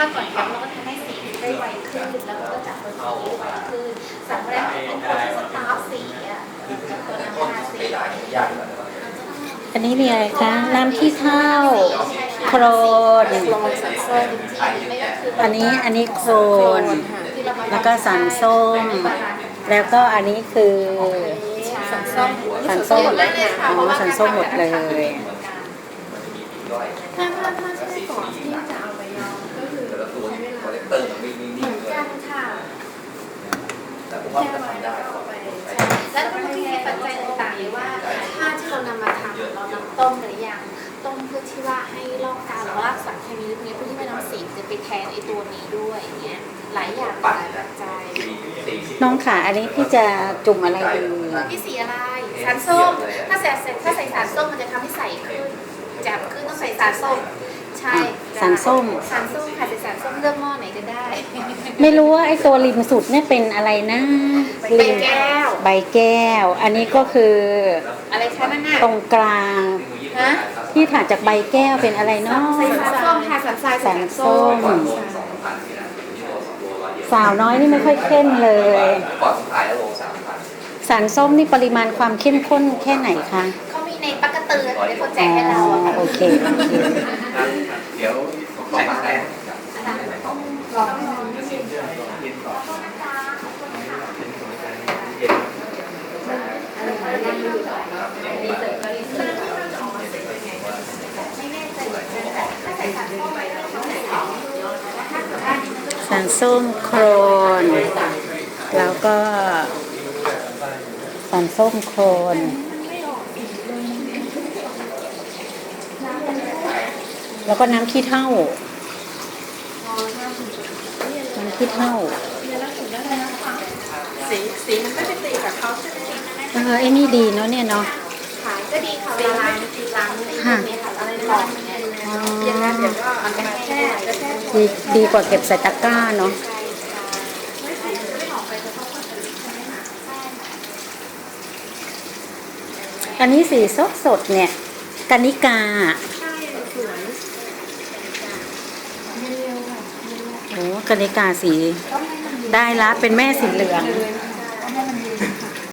ถ้าก่อนแคปเราก็ทำให้สีได้ไวขึ้น แล้วก็จับตัวสีไวขึ้นสั่งแรกเป็นตัวที่สตาร์ทสีอะตัวน้ำตาลสีอันนี้มีอะไรคะ น้ำขี้เถ้าโครนอันนี้อันนี้โครนแล้วก็สันส้ม แล้วก็อันนี้คือสันส้มสันส้มเยอะมากเลยอ๋อเพรสันส้มหมดเลยถ้าถ้าถ้าใช่ก่อนที่จะเอาไปย้อม ถ้าที่เรานำมาทำเรานำต้มหรือยังต้มเพื่อที่ว่าให้ลอกกาวหรือว่ารักษาเคมีพวกนี้เพื่อที่ไม่นำสีจะไปแทนไอตัวนี้ด้วยอย่างเงี้ยหลายอย่างหลายปัจจัยน้องขาอันนี้พี่จะจุ่มอะไรดีพี่สีอะไรสารส้มถ้าใส่ถ้าใส่สารส้มมันจะทำให้ใสขึ้นแจ่มขึ้นต้องใส่สารส้ม ใช่สารส้มสารส้มค่ะใส่สารส้มเลือกหม้อไหนก็ได้ไม่รู้ว่าไอ้ตัวริมสุดเนี่ยเป็นอะไรนะใบริมแก้ว ใบแก้ว อันนี้ก็คืออะไรคะนั่นน่ะตรงกลางฮะที่ถัดจากใบแก้วเป็นอะไรเนาะใส่สารส้มค่ะสารทรายใส่สารส้มก่อนโลสองพันที่นะอยู่ที่โลสองโลร้อยเดียวสาวน้อยนี่ไม่ค่อยเข้มเลยก่อนขายแล้วโลสามพันสารส้มนี่ปริมาณความเข้มข้นแค่ไหนคะเขามีในปักกระเตือนในคนแจอ๋กให้เราออะค่ะโอเค เคเดี๋ยวใส่แป้งลองลองไม่เย็นไม่แน่ใจเหมือนกันแต่ถ้าใส่สารส้มไปแล้วเขาใส่ของถ้าเกิดว่านี่มันสารส้มโครน แล้วก็สารส้มโครน แล้วก็น้ำขี้เถ้าน้ำขี้เถ้าสีสีมันก็จะตีกับเขาใช่ไหมเออไอ้นี่ดีเนาะเนี่ยเนาะขายก็ดีค่ะเวลาล้างล้างในตรงนี้ค่ะอะไรหลอดเนี่ยอย่างนั้นเดี๋ยวก็มันก็แค่จะแค่ดีดีกว่าเก็บใส่ตะกร้าเนาะอันนี้สีสดสดๆเนี่ยกานิกา ใช่สวย โอ้ กนิกาสีได้ละเป็นแม่สีเหลือง